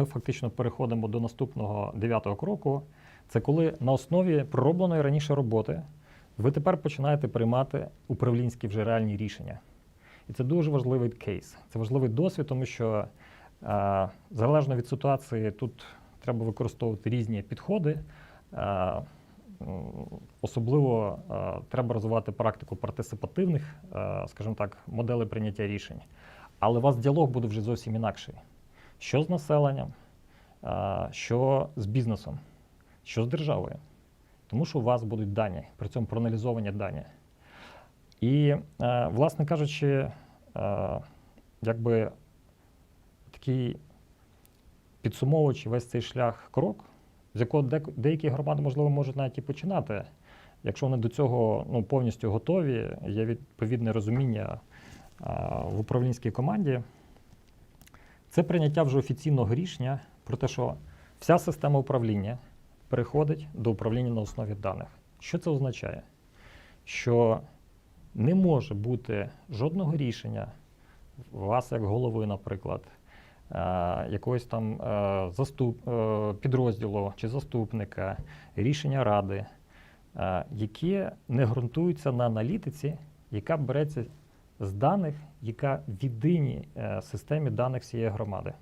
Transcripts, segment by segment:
Ми фактично переходимо до наступного дев'ятого кроку. Це коли на основі проробленої раніше роботи ви тепер починаєте приймати управлінські вже реальні рішення. І це дуже важливий кейс. Це важливий досвід, тому що е, залежно від ситуації тут треба використовувати різні підходи. Е, особливо е, треба розвивати практику партисипативних, е, скажімо так, моделей прийняття рішень. Але у вас діалог буде вже зовсім інакший. Що з населенням, е, що з бізнесом, що з державою. Тому що у вас будуть дані, при цьому проаналізовані дані. І, е, власне кажучи, е, якби такий підсумовуючи весь цей шлях крок, з якого деякі громади, можливо, можуть навіть і починати, якщо вони до цього ну, повністю готові, є відповідне розуміння а, в управлінській команді, це прийняття вже офіційного рішення про те, що вся система управління переходить до управління на основі даних. Що це означає? Що не може бути жодного рішення вас, як голови, наприклад, е, якогось там е, заступ, е, підрозділу чи заступника, рішення ради, яке не ґрунтуються на аналітиці, яка береться з даних, яка в єдиній е, системі даних всієї громади.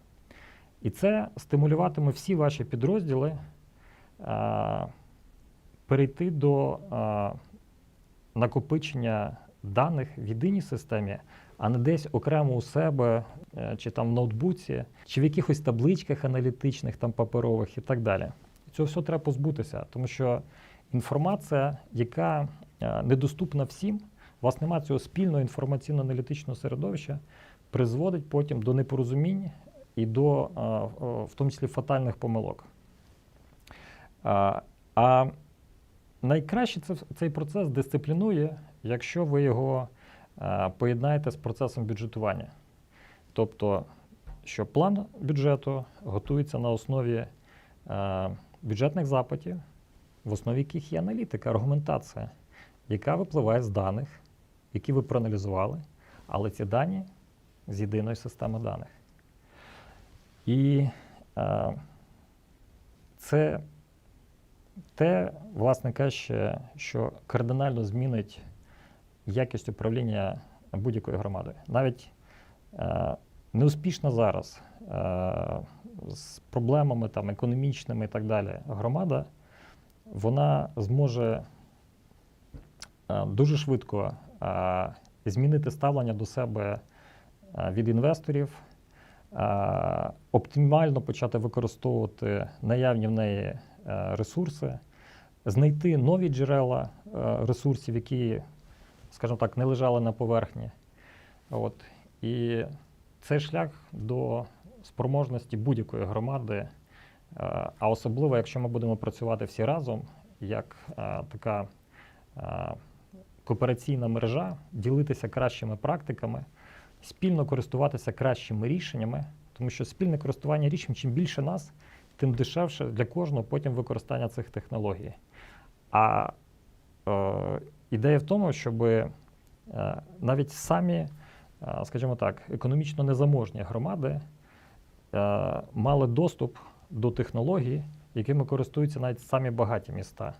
І це стимулюватиме всі ваші підрозділи е, перейти до е, накопичення даних в єдиній системі, а не десь окремо у себе, чи там в ноутбуці, чи в якихось табличках аналітичних, там паперових і так далі. Цього все треба позбутися, тому що інформація, яка недоступна всім, у вас немає цього спільного інформаційно-аналітичного середовища, призводить потім до непорозумінь і до, е, е, в тому числі, фатальних помилок. А, а найкраще цей процес дисциплінує, якщо ви його е, поєднаєте з процесом бюджетування. Тобто, що план бюджету готується на основі е, бюджетних запитів, в основі яких є аналітика, аргументація, яка випливає з даних, які ви проаналізували, але ці дані з єдиної системи даних. І е, це те, власне кажучи, що кардинально змінить якість управління будь-якою громадою. Навіть е, неуспішна зараз е, з проблемами там, економічними і так далі громада, вона зможе е, дуже швидко змінити ставлення до себе е, від інвесторів, е, оптимально почати використовувати наявні в неї е, ресурси, знайти нові джерела е, ресурсів, які, скажімо так, не лежали на поверхні. От. І це шлях до спроможності будь-якої громади, е, а особливо, якщо ми будемо працювати всі разом, як е, така е, коопераційна мережа, ділитися кращими практиками, спільно користуватися кращими рішеннями, тому що спільне користування рішенням, чим більше нас, тим дешевше для кожного потім використання цих технологій. А е, ідея в тому, щоб е, навіть самі, е, скажімо так, економічно незаможні громади е, мали доступ до технологій, якими користуються навіть самі багаті міста.